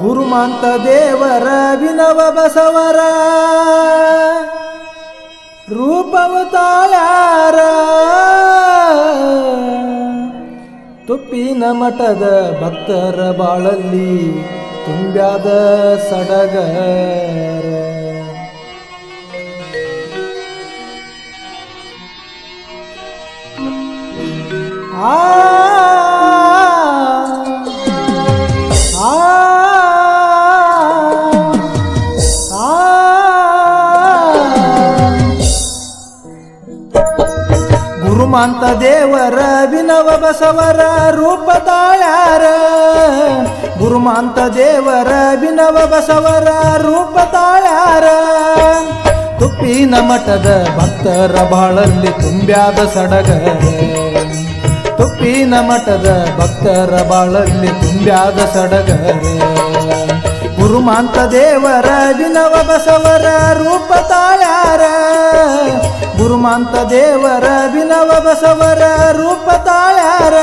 ಗುರುಮಾಂತ ದೇವರ ವಿನವ ಬಸವರ. ರೂಪವು ತಾಳ್ಯಾರ ತುಪ್ಪಿನ ಮಠದ ಭಕ್ತರ ಬಾಳಲ್ಲಿ ತುಂಬ್ಯಾದ ಸಡಗರ. ಆ ಗುರುಮಾಂತ ದೇವರ ವಿನವ ಬಸವರ ರೂಪ ತಾಳಾರ ಗುರುಮಾಂತ ದೇವರ ವಿನವ ಬಸವರ ರೂಪ ತಾಳಾರ ತುಪ್ಪಿನ ಮಠದ ಭಕ್ತರ ಬಾಳಲ್ಲಿ ತುಂಬ್ಯಾದ ಸಡಗರ. ತುಪ್ಪಿನ ಮಠದ ಭಕ್ತರ ಬಾಳಲ್ಲಿ ತುಂಬ್ಯಾದ ಸಡಗರ. ಗುರುಮಾಂತ ದೇವರ ವಿನವ ಬಸವರ ರೂಪ ತಾಳ್ಯಾರ ಗುರುಮಾಂತ ದೇವರ ವಿನವ ಬಸವರ ರೂಪ ತಾಳಾರ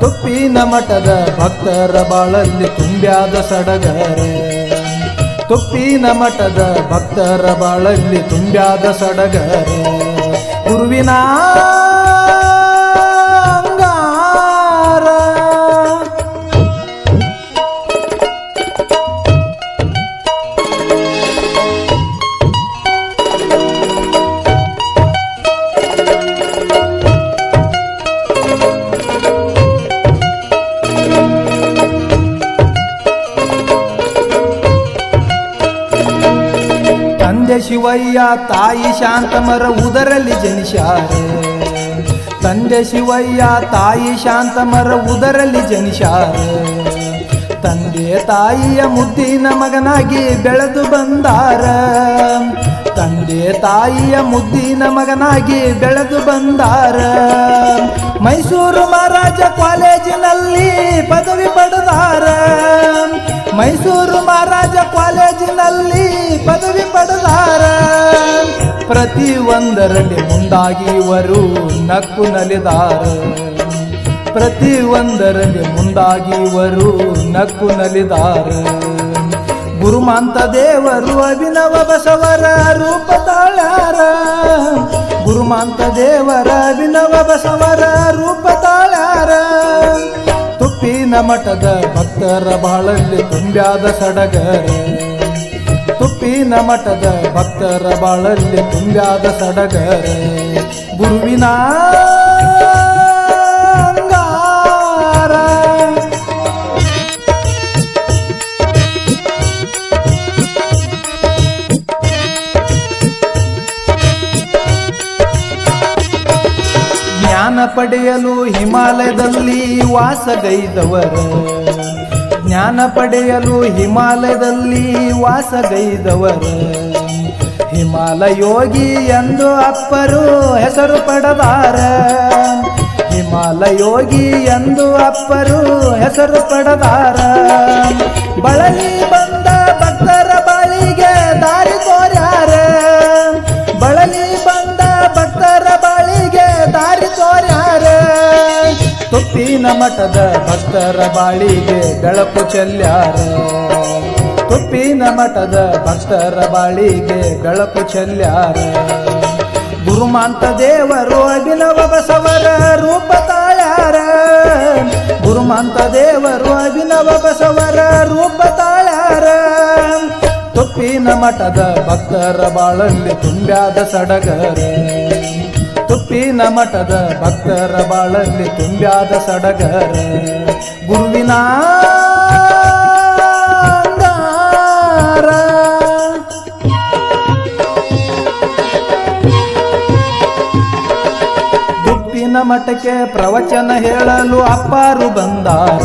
ತುಪ್ಪಿನ ಮಠದ ಭಕ್ತರ ಬಾಳಲ್ಲಿ ತುಂಬ್ಯಾದ ಸಡಗರ. ತುಪ್ಪಿನ ಮಠದ ಭಕ್ತರ ಬಾಳಲ್ಲಿ ತುಂಬ್ಯಾದ ಸಡಗರ. ಗುರುವಿನ ಶಿವಯ್ಯ ತಾಯಿ ಶಾಂತಮರ ಉದರಲ್ಲಿ ಜನಿಸಾರೆ. ತಂದೆ ಶಿವಯ್ಯ ತಾಯಿ ಶಾಂತಮರ ಉದರಲ್ಲಿ ಜನಿಸಾರೆ. ತಂದೆ ತಾಯಿಯ ಮುದ್ದಿನ ಮಗನಾಗಿ ಬೆಳೆದು ಬಂದಾರ. ತಂದೆ ತಾಯಿಯ ಮುದ್ದಿನ ಮಗನಾಗಿ ಬೆಳೆದು ಬಂದಾರ. ಮೈಸೂರು ಮಹಾರಾಜ ಕಾಲೇಜಿನಲ್ಲಿ ಪದವಿ ಪಡೆದಾರ. ಮೈಸೂರು ಮಹಾರಾಜ ಕಾಲೇಜಿನಲ್ಲಿ ಪದವಿ ಪಡೆದಾರ. ಪ್ರತಿ ಒಂದರಲ್ಲಿ ಮುಂದಾಗಿ ಇವರು ನಕ್ಕು ನಲಿದಾರ. ಪ್ರತಿ ಒಂದರಲ್ಲಿ ಮುಂದಾಗಿ ಇವರು ನಕ್ಕು ನಲಿದಾರ. ಗುರುಮಾಂತ ದೇವರು ಅಭಿನವ ಬಸವರ ರೂಪ ತಾಳಾರ ಗುರುಮಾಂತ ದೇವರ ಅಭಿನವ ಬಸವರ ರೂಪ ತಾಳ್ಯಾರ. ತುಪ್ಪಿನ ಮಠದ ಭಕ್ತರ ಬಾಳಲ್ಲಿ ತುಂಬ್ಯಾದ ಸಡಗರ. ತುಪ್ಪಿನ ಮಠದ ಭಕ್ತರ ಬಾಳಲ್ಲಿ ತುಂಬ್ಯಾದ ಸಡಗರ. ಗುರುವಿನ ಹಿಮಾಲಯದಲ್ಲಿ ವಾಸಗೈದವರ. ಜ್ಞಾನ ಪಡೆಯಲು ಹಿಮಾಲಯದಲ್ಲಿ ವಾಸಗೈದವರ. ಹಿಮಾಲಯೋಗಿ ಎಂದು ಅಪ್ಪರು ಹೆಸರು ಪಡೆದಾರ. ಹಿಮಾಲಯೋಗಿ ಎಂದು ಅಪ್ಪರು ಹೆಸರು ಪಡೆದಾರ. ಬಳಲಿ ಬಂದ ಭಕ್ತರ ತುಪ್ಪಿನ ಮಠದ ಭಕ್ತರ ಬಾಳಿಗೆ ಬೆಳಕು ಚೆಲ್ಯಾರ. ತುಪ್ಪಿನ ಮಠದ ಭಕ್ತರ ಬಾಳಿಗೆ ಬೆಳಕು ಚೆಲ್ಯಾರ. ಗುರುಮಾಂತ ದೇವರು ಅಭಿನವ ಬಸವರ ರೂಪ ತಾಳ್ಯಾರ. ಗುರುಮಾಂತ ದೇವರು ಅಭಿನವ ಬಸವರ ರೂಪ ತಾಳ್ಯಾರ. ತುಪ್ಪಿನ ಮಠದ ಭಕ್ತರ ಬಾಳಲ್ಲಿ ತುಂಬ್ಯಾದ ಸಡಗರ. ತುಪ್ಪಿನ ಮಠದ ಭಕ್ತರ ಬಾಳಲ್ಲಿ ತುಂಬ್ಯಾದ ಸಡಗರ. ಗುರುವಿನ. ತುಪ್ಪಿನ ಮಠಕ್ಕೆ ಪ್ರವಚನ ಹೇಳಲು ಅಪ್ಪಾರು ಬಂದಾರ.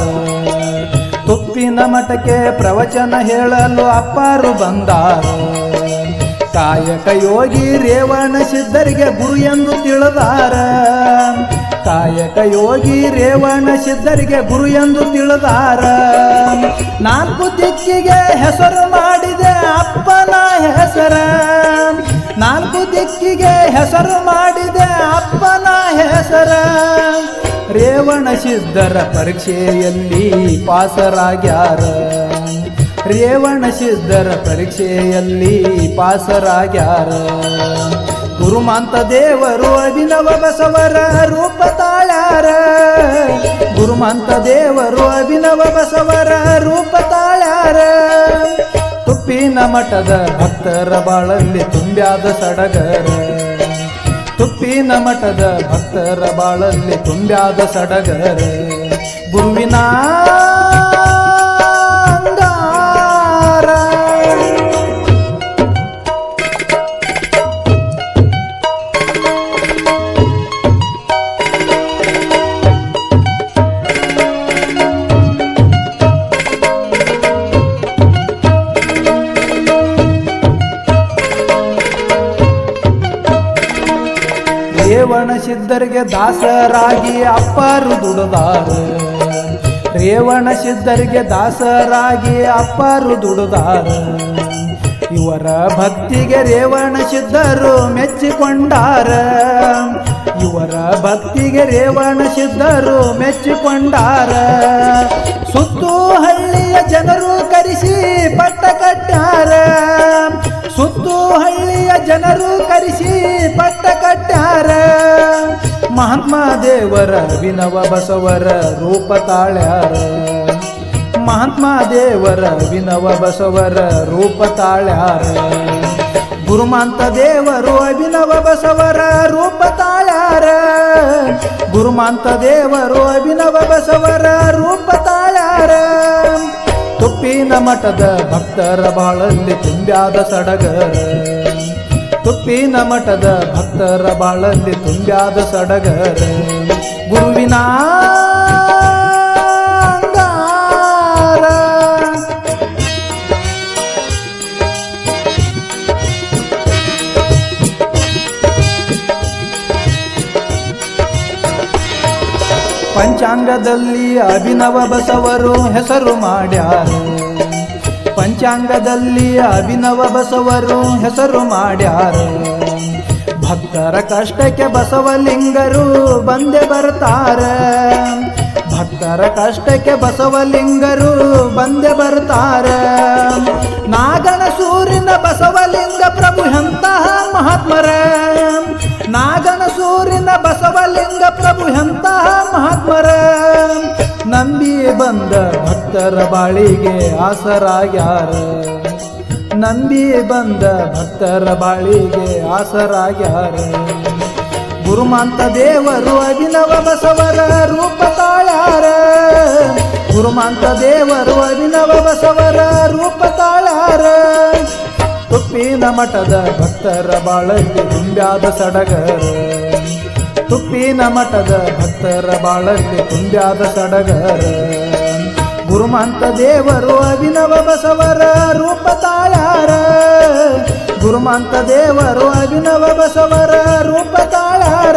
ತುಪ್ಪಿನ ಮಠಕ್ಕೆ ಪ್ರವಚನ ಹೇಳಲು ಅಪ್ಪಾರು ಬಂದಾರ. ಕಾಯಕ ಯೋಗಿ ರೇವಣ ಸಿದ್ಧರಿಗೆ ಗುರು ಎಂದು ತಿಳಿದಾರ. ಕಾಯಕ ಯೋಗಿ ರೇವಣ ಸಿದ್ಧರಿಗೆ ಗುರು ಎಂದು ತಿಳಿದಾರ. ನಾಲ್ಕು ದಿಕ್ಕಿಗೆ ಹೆಸರು ಮಾಡಿದೆ ಅಪ್ಪನ ಹೆಸರ. ನಾಲ್ಕು ದಿಕ್ಕಿಗೆ ಹೆಸರು ಮಾಡಿದೆ ಅಪ್ಪನ ಹೆಸರ. ರೇವಣ ಸಿದ್ಧರ ಪರೀಕ್ಷೆಯಲ್ಲಿ ಪಾಸರಾಗ್ಯಾರ. ರೇವಣ ಸಿದ್ಧರ ಪರೀಕ್ಷೆಯಲ್ಲಿ ಪಾಸರಾಗ್ಯಾರ. ಗುರುಮಾಂತ ದೇವರು ಅಭಿನವ ಬಸವರ ರೂಪ ತಾಳ್ಯಾರ. ಗುರುಮಾಂತ ದೇವರು ಅಭಿನವ ಬಸವರ ರೂಪ ತಾಳ್ಯಾರ. ತುಪ್ಪಿನ ಮಠದ ಭಕ್ತರ ಬಾಳಲ್ಲಿ ತುಂಬ್ಯಾದ ಸಡಗರ. ತುಪ್ಪಿನ ಮಠದ ಭಕ್ತರ ಬಾಳಲ್ಲಿ ತುಂಬ್ಯಾದ ಸಡಗರ. ಗುರುವಿನ ಸಿದ್ಧರಿಗೆ ದಾಸರಾಗಿ ಅಪ್ಪರು ದುಡದಾರ. ರೇವಣ ಸಿದ್ಧರಿಗೆ ದಾಸರಾಗಿ ಅಪ್ಪರು ದುಡದಾರ. ಇವರ ಭಕ್ತಿಗೆ ರೇವಣ ಸಿದ್ಧರು ಮೆಚ್ಚಿಕೊಂಡಾರ. ಇವರ ಭಕ್ತಿಗೆ ರೇವಣ ಸಿದ್ಧರು ಮೆಚ್ಚಿಕೊಂಡಾರ. ಸುತ್ತು ಹಳ್ಳಿಯ ಜನರು ಮಹಾತ್ಮ ದೇವರ ವಿನವ ಬಸವರ ರೂಪ ತಾಳ್ಯಾರ. ಮಹಾತ್ಮ ದೇವರ ವಿನವ ಬಸವರ ರೂಪ ತಾಳ್ಯಾರ. ಗುರುಮಾಂತ ದೇವರು ಅಭಿನವ ಬಸವರ ರೂಪ ತಾಳ್ಯಾರ. ಗುರುಮಾಂತ ದೇವರು ಅಭಿನವ ಬಸವರ ರೂಪ ತಾಳ್ಯಾರ. ತುಪ್ಪಿನ ಮಠದ ಭಕ್ತರ ಬಾಳಲ್ಲಿ ತುಂಬ್ಯಾದ ಸಡಗರ. ತುಪ್ಪಿನ ಮಠದ ಭಕ್ತರ ಬಾಳಲ್ಲಿ ತುಂಬ್ಯಾದ ಸಡಗರ ಗುರುವಿನ. ಪಂಚಾಂಗದಲ್ಲಿ ಅಭಿನವ ಬಸವರು ಹೆಸರು ಮಾಡ್ಯಾರ ಪಂಚಾಂಗದಲ್ಲಿ ಅಭಿನವ ಬಸವರು ಹೆಸರು ಮಾಡ್ಯಾರ. ಭಕ್ತರ ಕಷ್ಟಕ್ಕೆ ಬಸವಲಿಂಗರು ಬಂದೆ ಬರ್ತಾರ. ಭಕ್ತರ ಕಷ್ಟಕ್ಕೆ ಬಸವಲಿಂಗರು ಬಂದೆ ಬರ್ತಾರ. ನಾಗಣ ಸೂರಿನ ಬಸವಲಿಂಗ ಪ್ರಭು ಎಂತಹ ಮಹಾತ್ಮರ. ನಾಗಣ ಸೂರಿನ ಬಸವಲಿಂಗ ಪ್ರಭು ಎಂತಹ ಮಹಾತ್ಮರ. ನಂಬಿ ಬಂದ ಭಕ್ತರ ಬಾಳಿಗೆ ಆಸರಾಗ್ಯಾರ ನಂಬಿ ಬಂದ ಭಕ್ತರ ಬಾಳಿಗೆ ಆಸರಾಗ್ಯಾರ ಗುರುಮಾಂತ ದೇವರು ಅಭಿನವ ಬಸವರ ರೂಪ ತಾಳಾರ ಗುರುಮಾಂತ ದೇವರು ಅಭಿನವ ಬಸವರ ರೂಪ ತಾಳಾರ ತುಪ್ಪಿನ ಮಠದ ಭಕ್ತರ ಬಾಳಲ್ಲಿ ತುಂಬ್ಯಾದ ಸಡಗರ. ತುಪ್ಪಿನ ಮಠದ ಭಕ್ತರ ಬಾಳಲ್ಲಿ ತುಂಬ್ಯಾದ ಸಡಗರ. ಗುರುಮಂತ ದೇವರು ಅಭಿನವ ಬಸವರ ರೂಪ ತಾಯಾರ ಗುರುಮಂತ ದೇವರು ಅಭಿನವ ಬಸವರ ರೂಪ ತಾಯಾರ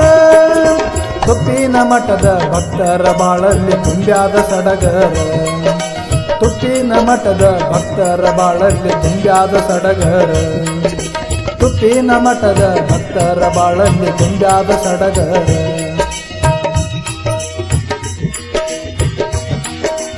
ತುಪ್ಪಿನ ಮಠದ ಭಕ್ತರ ಬಾಳಲ್ಲಿ ತುಂಬ್ಯಾದ ಸಡಗರ. ತುಪ್ಪಿನ ಮಠದ ಭಕ್ತರ ಬಾಳಲ್ಲಿ ತುಂಬ್ಯಾದ ಸಡಗರ. ತುಪ್ಪಿನ ಮಠದ ಭಕ್ತರ ಬಾಳಲ್ಲಿ ತುಂಬ್ಯಾದ ಸಡಗರ.